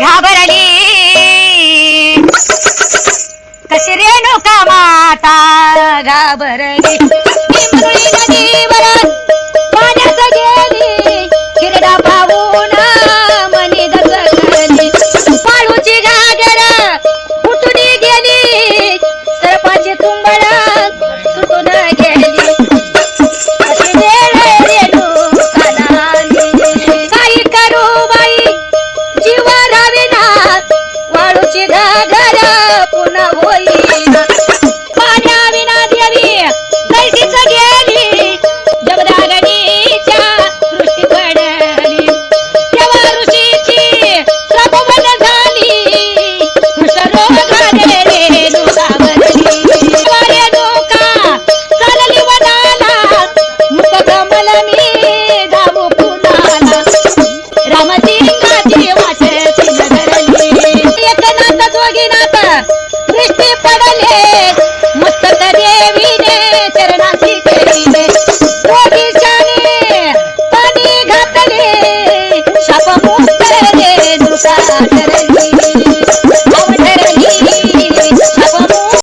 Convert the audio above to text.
घाबरली कशी रेणुका माता घाबर Dadah, Puna. पडले. मस्त देवीने चरणाची पाणी घातले. शाप मुक्त दुसरा